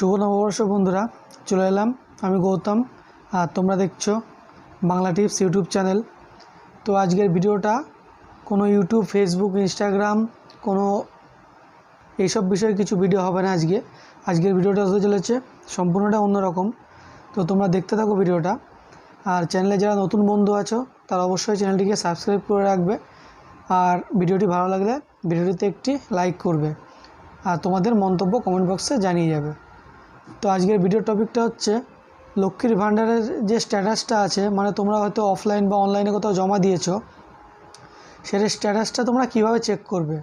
শুভ নববর্ষ, বন্ধুরা। চলে এলাম আমি গৌতম, আর তোমরা দেখছ বাংলা টিপস ইউটিউব চ্যানেল। তো আজকের ভিডিওটা কোনো ইউটিউব, ফেসবুক, ইনস্টাগ্রাম, কোনো এইসব বিষয়ে কিছু ভিডিও হবে না আজকে। আজকের ভিডিওটা হতে চলেছে সম্পূর্ণটা অন্যরকম। তো তোমরা দেখতে থাকো ভিডিওটা। আর চ্যানেলে যারা নতুন বন্ধু আছো, তারা অবশ্যই চ্যানেলটিকে সাবস্ক্রাইব করে রাখবে। আর ভিডিওটি ভালো লাগলে ভিডিওটিতে একটি লাইক করবে। আর তোমাদের মন্তব্য কমেন্ট বক্সে জানিয়ে যাবে। তো আজকের ভিডিও টপিকটা হচ্ছে লক্ষ্মীর ভাণ্ডারের যে স্ট্যাটাসটা আছে মানে তোমরা হয়তো অফলাইন বা অনলাইনে কোথাও জমা দিয়েছ, সেটা স্ট্যাটাসটা তোমরা কীভাবে চেক করবে?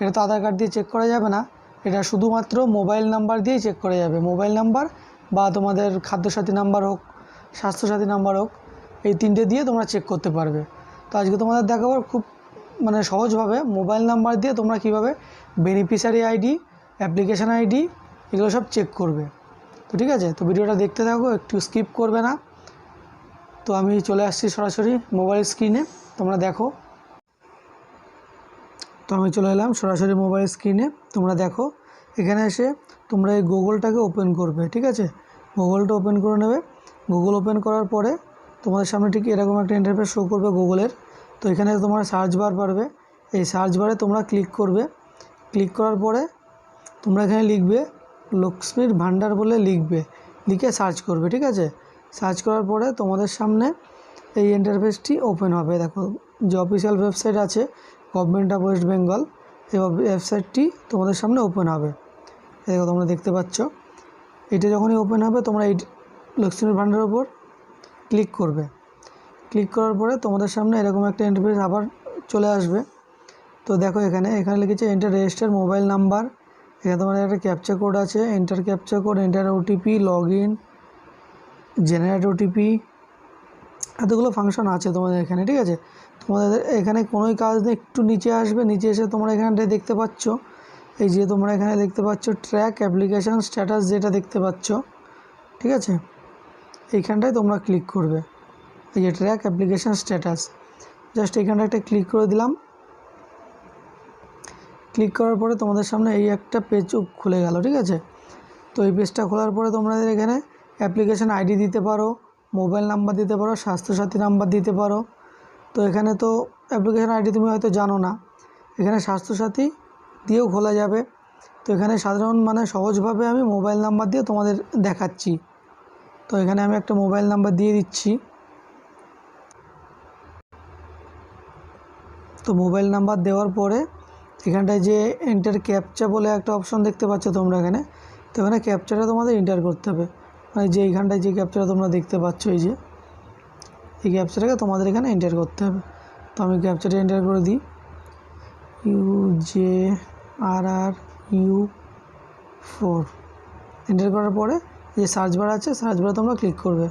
এটা তো আধার কার্ড দিয়ে চেক করা যাবে না, এটা শুধুমাত্র মোবাইল নাম্বার দিয়েই চেক করা যাবে। মোবাইল নাম্বার বা তোমাদের খাদ্যসাথী নাম্বার হোক, স্বাস্থ্যসাথী নাম্বার হোক, এই তিনটে দিয়ে তোমরা চেক করতে পারবে। তো আজকে তোমাদের দেখাবো খুব মানে সহজভাবে মোবাইল নাম্বার দিয়ে তোমরা কীভাবে বেনিফিশিয়ারি আইডি অ্যাপ্লিকেশান আইডি এগুলো সব চেক করবে। তো ঠিক আছে, তো ভিডিওটা দেখতে থাকো, একটু স্কিপ করবে না। তো আমি চলে আসছি সরাসরি মোবাইল স্ক্রিনে তোমরা দেখো। তো আমি চলে এলাম সরাসরি মোবাইল স্ক্রিনে তোমরা দেখো। এখানে এসে তোমরা এই গুগলটাকে ওপেন করবে, ঠিক আছে? গুগলটা ওপেন করে নেবে। গুগল ওপেন করার পরে তোমাদের সামনে ঠিক এরকম একটা ইন্টারফেস শো করবে গুগলের। তো এখানে তোমার সার্চ বার পারবে। এই সার্চ বারে তোমরা ক্লিক করবে। ক্লিক করার পরে তোমরা এখানে লিখবে লক্ষ্মীর ভাণ্ডার বলে লিখবে, লিখে সার্চ করবে, ঠিক আছে? সার্চ করার পরে তোমাদের সামনে এই ইন্টারফেসটি ওপেন হবে। দেখো, যে অফিসিয়াল ওয়েবসাইট আছে গভর্নমেন্ট অফ ওয়েস্ট বেঙ্গল এই ওয়েবসাইটটি তোমাদের সামনে ওপেন হবে। দেখো, তোমরা দেখতে পাচ্ছ। এটা যখনই ওপেন হবে, তোমরা এই লক্ষ্মীর ভাণ্ডারের ওপর ক্লিক করবে। ক্লিক করার পরে তোমাদের সামনে এরকম একটা ইন্টারফেস আবার চলে আসবে। তো দেখো এখানে এখানে লিখেছে এন্টার রেজিস্টার মোবাইল নাম্বার এখানে তোমার একটা ক্যাপচা কোড আছে enter captcha code enter OTP log in generate OTP এতগুলো ফাংশন আছে তোমাদের এখানে, ঠিক আছে? তোমাদের এখানে কোনোই কাজ নেই, একটু নিচে আসবে, নিচে এসে তোমরা এখানটায় দেখতে পাচ্ছ। এই যে তোমরা এখানে দেখতে পাচ্ছ ট্র্যাক অ্যাপ্লিকেশান স্ট্যাটাস যেটা দেখতে পাচ্ছ, ঠিক আছে? এইখানটায় তোমরা ক্লিক করবে। এই যে ট্র্যাক অ্যাপ্লিকেশান স্ট্যাটাস জাস্ট এখানটা একটা ক্লিক করে দিলাম। ক্লিক করার পরে তোমাদের সামনে এই একটা পেজ খুলে গেল, ঠিক আছে? তো এই পেজটা খোলার পরে তোমাদের এখানে অ্যাপ্লিকেশান আইডি দিতে পারো মোবাইল নাম্বার দিতে পারো, স্বাস্থ্যসাথী নাম্বার দিতে পারো। তো এখানে তো অ্যাপ্লিকেশান আইডি তুমি হয়তো জানো না। এখানে স্বাস্থ্যসাথী দিয়েও খোলা যাবে। তো এখানে সাধারণ মানে সহজভাবে আমি মোবাইল নাম্বার দিয়ে তোমাদের দেখাচ্ছি। তো এখানে আমি একটা মোবাইল নাম্বার দিয়ে দিচ্ছি। তো মোবাইল নাম্বার দেওয়ার পরে এখানটায় যে এন্টার ক্যাপচা বলে একটা অপশন দেখতে পাচ্ছ তোমরা এখানে, তো এখানে ক্যাপচাটা তোমাদের এন্টার করতে হবে। মানে যে এইখানটায় যে ক্যাপচাটা তোমরা দেখতে পাচ্ছ, এই যে, এই ক্যাপচাটাকে তোমাদের এখানে এন্টার করতে হবে। তো আমি ক্যাপচাটা এন্টার করে দিই। U J R R U four enter করার পরে যে সার্চ বার আছে সার্চ বারে তোমরা ক্লিক করবে।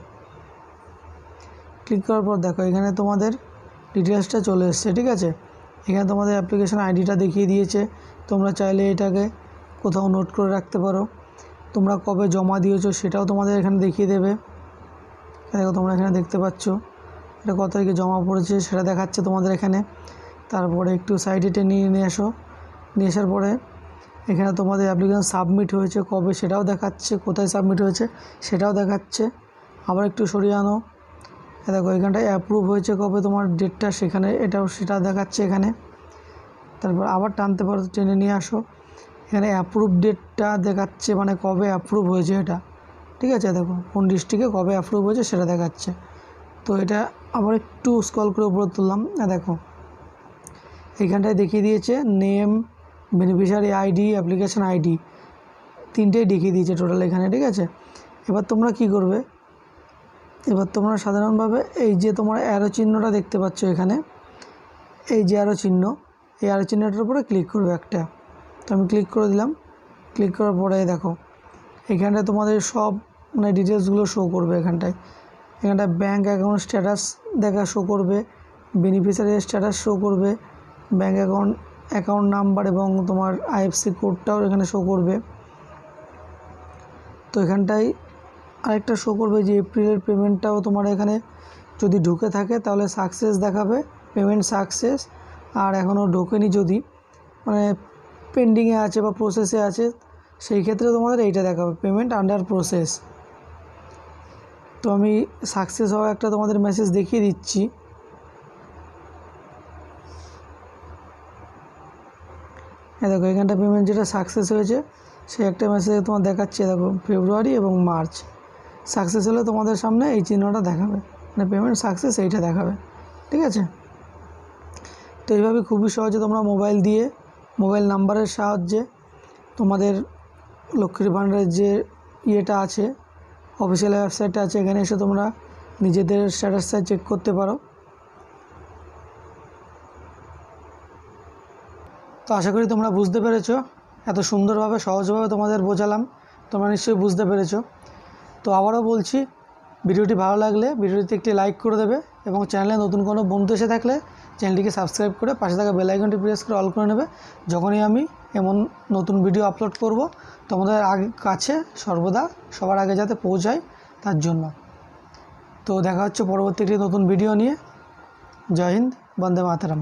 ক্লিক করার পর দেখো এখানে তোমাদের ডিটেলসটা চলে এসছে, ঠিক আছে? এখানে তোমাদের অ্যাপ্লিকেশান আইডিটা দেখিয়ে দিয়েছে। তোমরা চাইলে এটাকে কোথাও নোট করে রাখতে পারো। তোমরা কবে জমা দিয়েছ সেটাও তোমাদের এখানে দেখিয়ে দেবে। দেখো তোমরা এখানে দেখতে পাচ্ছ। এটা কত তারিখে জমা পড়েছে সেটা দেখাচ্ছে তোমাদের এখানে। তারপরে একটু সাইডে টেনে নিয়ে আসো নিয়ে আসার পরে এখানে তোমাদের অ্যাপ্লিকেশান সাবমিট হয়েছে। কবে সেটাও দেখাচ্ছে, কোথায় সাবমিট হয়েছে সেটাও দেখাচ্ছে। আবার একটু সরিয়ে আনো। দেখো, এখানটায় অ্যাপ্রুভ হয়েছে কবে? তোমার ডেটটা সেখানে, এটাও সেটা দেখাচ্ছে এখানে। তারপর আবার টানতে পারো, টেনে নিয়ে আসো। এখানে অ্যাপ্রুভ ডেটটা দেখাচ্ছে মানে কবে অ্যাপ্রুভ হয়েছে এটা। ঠিক আছে, দেখো, কোন ডিস্ট্রিক্টে কবে অ্যাপ্রুভ হয়েছে সেটা দেখাচ্ছে। তো এটা আবার একটু স্কল করে উপরে তুললাম। এ দেখো এইখানটায় দেখিয়ে দিয়েছে name beneficiary ID application ID তিনটেই দেখিয়ে দিয়েছে টোটাল এখানে, ঠিক আছে? এবার তোমরা কি করবে? এবার তোমরা সাধারণভাবে এই যে তোমার অ্যারো চিহ্নটা দেখতে পাচ্ছ এখানে, এই যে অ্যারো চিহ্ন, এই অ্যারো চিহ্নটার উপরে ক্লিক করবে একটা। তো আমি ক্লিক করে দিলাম। ক্লিক করার পরে দেখো, এখানটায় তোমাদের সব মানে ডিটেলসগুলো শো করবে এখানটায়। এখানটায় ব্যাঙ্ক অ্যাকাউন্ট স্ট্যাটাস দেখা শো করবে বেনিফিশিয়ারি স্ট্যাটাস শো করবে ব্যাঙ্ক অ্যাকাউন্ট অ্যাকাউন্ট নাম্বার এবং তোমার আইএফসি কোডটাও এখানে শো করবে। তো এখানটায় আরেকটা শো করবে যে এপ্রিলের পেমেন্টটাও তোমার এখানে যদি ঢুকে থাকে, তাহলে সাকসেস দেখাবে পেমেন্ট সাকসেস আর এখনও ঢোকেনি যদি মানে পেন্ডিংয়ে আছে বা প্রসেসে আছে, সেই ক্ষেত্রে তোমাদের এইটা দেখাবে পেমেন্ট আন্ডার প্রসেস তো আমি সাকসেস হওয়া একটা তোমাদের মেসেজ দেখিয়ে দিচ্ছি। এই দেখো, এখানটা পেমেন্ট যেটা সাকসেস হয়েছে, সেই একটা মেসেজ তোমার দেখাচ্ছে দেখো ফেব্রুয়ারি এবং মার্চ সাকসেস হলে তোমাদের সামনে এই চিহ্নটা দেখাবে। মানে পেমেন্ট সাকসেস এইটা দেখাবে। ঠিক আছে? তো এইভাবে খুবই সহজে তোমরা মোবাইল দিয়ে মোবাইল নাম্বারের সাহায্যে তোমাদের লক্ষ্মীর ভাণ্ডারের যে ইয়েটা আছে অফিসিয়াল ওয়েবসাইটটা আছে, এখানে এসে তোমরা নিজেদের স্ট্যাটাসটা চেক করতে পারো। তো আশা করি তোমরা বুঝতে পেরেছ। এত সুন্দরভাবে, সহজভাবে তোমাদের বোঝালাম। তোমরা নিশ্চয়ই বুঝতে পেরেছ। তো আবারও বলছি, ভিডিওটি ভালো লাগলে ভিডিওটিতে একটি লাইক করে দেবে এবং চ্যানেলে নতুন কোনো বন্ধু এসে থাকলে চ্যানেলটিকে সাবস্ক্রাইব করে পাশে থাকা বেল আইকনটি প্রেস করে অল করে নেবে। যখনই আমি এমন নতুন ভিডিও আপলোড করব, তোমাদের আগে, কাছে সর্বদা সবার আগে যাতে পৌঁছায় তার জন্য। তো দেখা হচ্ছে পরবর্তী একটি নতুন ভিডিও নিয়ে। জয় হিন্দ, বন্দে মাতারাম।